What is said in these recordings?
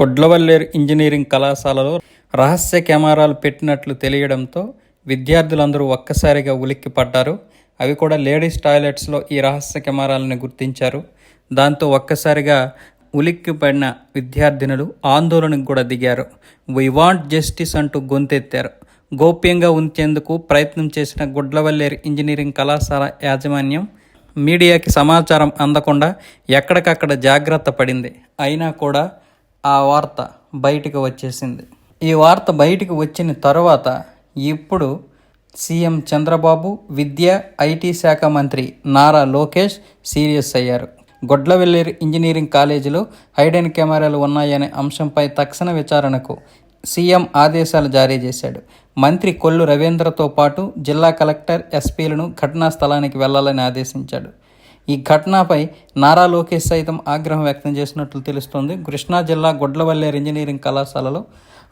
Gudlavalleru engineering కళాశాలలో రహస్య కెమెరాలు పెట్టినట్లు తెలియడంతో విద్యార్థులందరూ ఒక్కసారిగా ఉలిక్కి పడ్డారు అవి కూడా లేడీస్ టాయిలెట్స్లో ఈ రహస్య కెమెరాలను గుర్తించారు. దాంతో ఒక్కసారిగా ఉలిక్కిపడిన విద్యార్థినులు ఆందోళనకు కూడా దిగారు. వీ వాంట్ జస్టిస్ అంటూ గొంతెత్తారు. గోప్యంగా ఉంచేందుకు ప్రయత్నం చేసిన గుడ్లవల్లేరు ఇంజనీరింగ్ కళాశాల యాజమాన్యం మీడియాకి సమాచారం అందకుండా ఎక్కడికక్కడ జాగ్రత్త పడింది. అయినా కూడా ఆ వార్త బయటకు వచ్చేసింది. ఈ వార్త బయటకు వచ్చిన తర్వాత ఇప్పుడు సీఎం చంద్రబాబు విద్య ఐటీ శాఖ మంత్రి నారా లోకేష్ సీరియస్ అయ్యారు. గొడ్లవెల్లేరు ఇంజనీరింగ్ కాలేజీలో హైడెన్ కెమెరాలు ఉన్నాయనే అంశంపై తక్షణ విచారణకు సీఎం ఆదేశాలు జారీ చేశాడు. మంత్రి కొల్లు రవీంద్రతో పాటు జిల్లా కలెక్టర్ ఎస్పీలను ఘటనా స్థలానికి వెళ్ళాలని ఆదేశించాడు. ఈ ఘటనపై నారా లోకేష్ సైతం ఆగ్రహం వ్యక్తం చేసినట్లు తెలుస్తోంది. కృష్ణా జిల్లా గొడ్లవల్లేరు ఇంజనీరింగ్ కళాశాలలో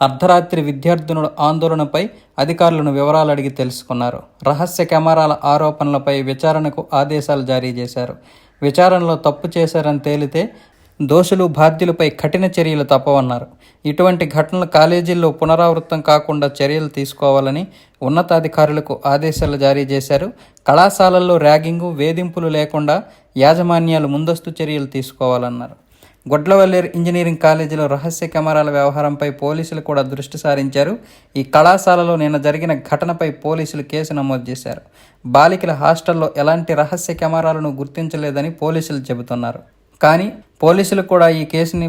అర్ధరాత్రి విద్యార్థినుల ఆందోళనపై అధికారులను వివరాలు అడిగి తెలుసుకున్నారు. రహస్య కెమెరాల ఆరోపణలపై విచారణకు ఆదేశాలు జారీ చేశారు. విచారణలో తప్పు చేశారని తేలితే దోషులు బాధ్యులపై కఠిన చర్యలు తప్పవన్నారు. ఇటువంటి ఘటనలు కాలేజీల్లో పునరావృతం కాకుండా చర్యలు తీసుకోవాలని ఉన్నతాధికారులకు ఆదేశాలు జారీ చేశారు. కళాశాలల్లో ర్యాగింగు వేధింపులు లేకుండా యాజమాన్యాలు ముందస్తు చర్యలు తీసుకోవాలన్నారు. గొడ్లవల్లేరు ఇంజనీరింగ్ కాలేజీలో రహస్య కెమెరాల వ్యవహారంపై పోలీసులు కూడా దృష్టి సారించారు. ఈ కళాశాలలో నిన్న జరిగిన ఘటనపై పోలీసులు కేసు నమోదు చేశారు. బాలికల హాస్టల్లో ఎలాంటి రహస్య కెమెరాలను గుర్తించలేదని పోలీసులు చెబుతున్నారు. కానీ పోలీసులు కూడా ఈ కేసుని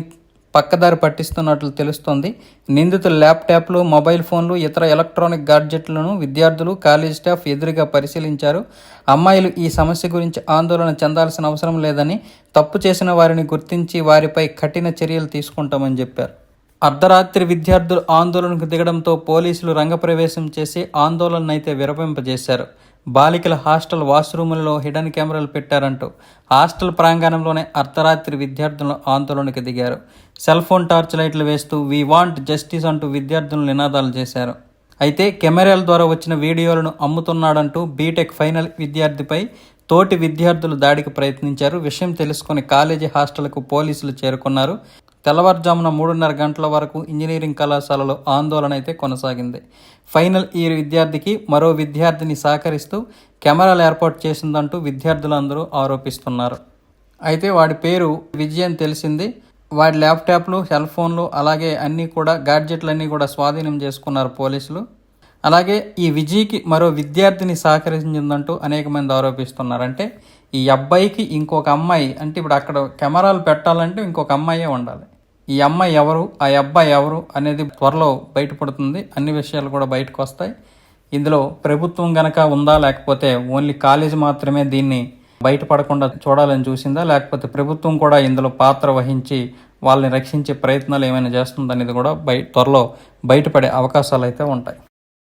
పక్కదారి పట్టిస్తున్నట్లు తెలుస్తోంది. నిందితుల ల్యాప్టాప్లు మొబైల్ ఫోన్లు ఇతర ఎలక్ట్రానిక్ గాడ్జెట్లను విద్యార్థులు కాలేజ్ స్టాఫ్ ఎదురుగా పరిశీలించారు. అమ్మాయిలు ఈ సమస్య గురించి ఆందోళన చెందాల్సిన అవసరం లేదని తప్పు చేసిన వారిని గుర్తించి వారిపై కఠిన చర్యలు తీసుకుంటామని చెప్పారు. అర్ధరాత్రి విద్యార్థులు ఆందోళనకు దిగడంతో పోలీసులు రంగప్రవేశం చేసి ఆందోళన అయితే విరపింపజేశారు బాలికల హాస్టల్ వాష్రూములలో హిడెన్ కెమెరాలు పెట్టారంటూ హాస్టల్ ప్రాంగణంలోనే అర్ధరాత్రి విద్యార్థులు ఆందోళనకు దిగారు. సెల్ ఫోన్ టార్చ్ లైట్లు వేస్తూ వీ వాంట్ జస్టిస్ అంటూ విద్యార్థులు నినాదాలు చేశారు. అయితే కెమెరాల ద్వారా వచ్చిన వీడియోలను అమ్ముతున్నాడంటూ బీటెక్ ఫైనల్ విద్యార్థిపై తోటి విద్యార్థులు దాడికి ప్రయత్నించారు. విషయం తెలుసుకుని కాలేజీ హాస్టల్కు పోలీసులు చేరుకున్నారు. తెల్లవారుజామున మూడున్నర గంటల వరకు ఇంజనీరింగ్ కళాశాలలో ఆందోళన అయితే కొనసాగింది. ఫైనల్ ఇయర్ విద్యార్థికి మరో విద్యార్థిని సహకరిస్తూ కెమెరాలు ఏర్పాటు చేసిందంటూ విద్యార్థులందరూ ఆరోపిస్తున్నారు. అయితే వాడి పేరు విజయన్ అని తెలిసింది. వాడి ల్యాప్టాప్లు సెల్ ఫోన్లు అలాగే అన్నీ కూడా గాడ్జెట్లన్నీ కూడా స్వాధీనం చేసుకున్నారు పోలీసులు. అలాగే ఈ విజయ్కి మరో విద్యార్థిని సహకరించిందంటూ అనేక మంది ఆరోపిస్తున్నారు. అంటే ఈ అబ్బాయికి ఇంకొక అమ్మాయి అంటే ఇప్పుడు అక్కడ కెమెరాలు పెట్టాలంటే ఇంకొక అమ్మాయే ఉండాలి. ఈ అమ్మాయి ఎవరు ఆ అబ్బాయి ఎవరు అనేది త్వరలో బయటపడుతుంది. అన్ని విషయాలు కూడా బయటకు వస్తాయి. ఇందులో ప్రభుత్వం గనక ఉందా లేకపోతే ఓన్లీ కాలేజ్ మాత్రమే దీన్ని బయటపడకుండా చూడాలని చూసిందా? లేకపోతే ప్రభుత్వం కూడా ఇందులో పాత్ర వహించి వాళ్ళని రక్షించే ప్రయత్నాలు ఏమైనా చేస్తుందనేది కూడా బయ త్వరలో బయటపడే అవకాశాలు అయితే ఉంటాయి.